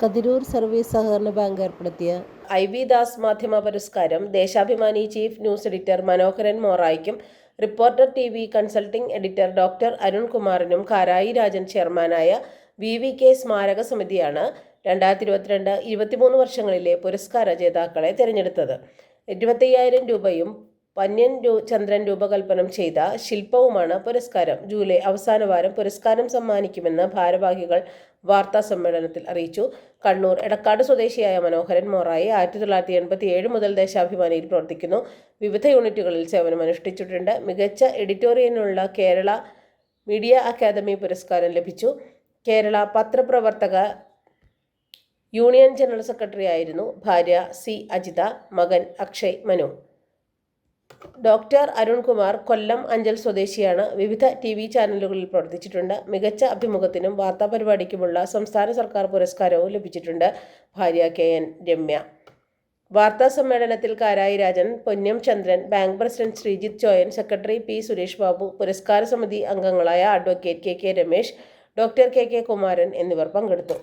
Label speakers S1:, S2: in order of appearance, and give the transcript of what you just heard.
S1: Kathirur service സഹകരണ bank ഏർപ്പെടുത്തിയ
S2: I V Das മാധ്യമ പുരസ്കാരം Deshabhimani chief news editor Manoharan മോറായിക്കും reporter T V consulting editor doctor അരുൺകുമാറിനും Karayi Rajan ചെയർമാനായ വി വി കെ സ്മാരക സമിതിയാണ് രണ്ടായിരത്തി ഇരുപത്തിരണ്ട് ഇരുപത്തിമൂന്ന് വർഷങ്ങളിലെ പുരസ്കാര ജേതാക്കളെ തിരഞ്ഞെടുത്തത്. ഇരുപത്തയ്യായിരം രൂപയും പന്യൻ ചന്ദ്രൻ രൂപകൽപ്പനം ചെയ്ത ശില്പവുമാണ് പുരസ്കാരം. ജൂലൈ അവസാന വാരം പുരസ്കാരം സമ്മാനിക്കുമെന്ന് ഭാരവാഹികൾ വാർത്താ സമ്മേളനത്തിൽ അറിയിച്ചു. കണ്ണൂർ എടക്കാട് സ്വദേശിയായ മനോഹരൻ മോറായി ആയിരത്തി തൊള്ളായിരത്തി എൺപത്തി ഏഴ് മുതൽ ദേശാഭിമാനിയിൽ പ്രവർത്തിക്കുന്നു. വിവിധ യൂണിറ്റുകളിൽ സേവനം അനുഷ്ഠിച്ചിട്ടുണ്ട്. മികച്ച എഡിറ്റോറിയലിനുള്ള കേരള മീഡിയ അക്കാദമി പുരസ്കാരം ലഭിച്ചു. കേരള പത്രപ്രവർത്തക യൂണിയൻ ജനറൽ സെക്രട്ടറി ആയിരുന്നു ഭാര്യ സി അജിത മകൻ അക്ഷയ് മനു. ഡോക്ടർ അരുൺകുമാർ കൊല്ലം അഞ്ചൽ സ്വദേശിയാണ്. വിവിധ ടി വി ചാനലുകളിൽ പ്രവർത്തിച്ചിട്ടുണ്ട്. മികച്ച അഭിമുഖത്തിനും വാർത്താപരിപാടിക്കുമുള്ള സംസ്ഥാന സർക്കാർ പുരസ്കാരവും ലഭിച്ചിട്ടുണ്ട്. ഭാര്യ കെ എൻ രമ്യ. വാർത്താ സമ്മേളനത്തിൽ Karayi Rajan Ponnam Chandran bank president Sreejith Choyan secretary P Suresh Babu പുരസ്കാര സമിതി അംഗങ്ങളായ advocate K K Ramesh doctor K K Kumaran എന്നിവർ പങ്കെടുത്തു.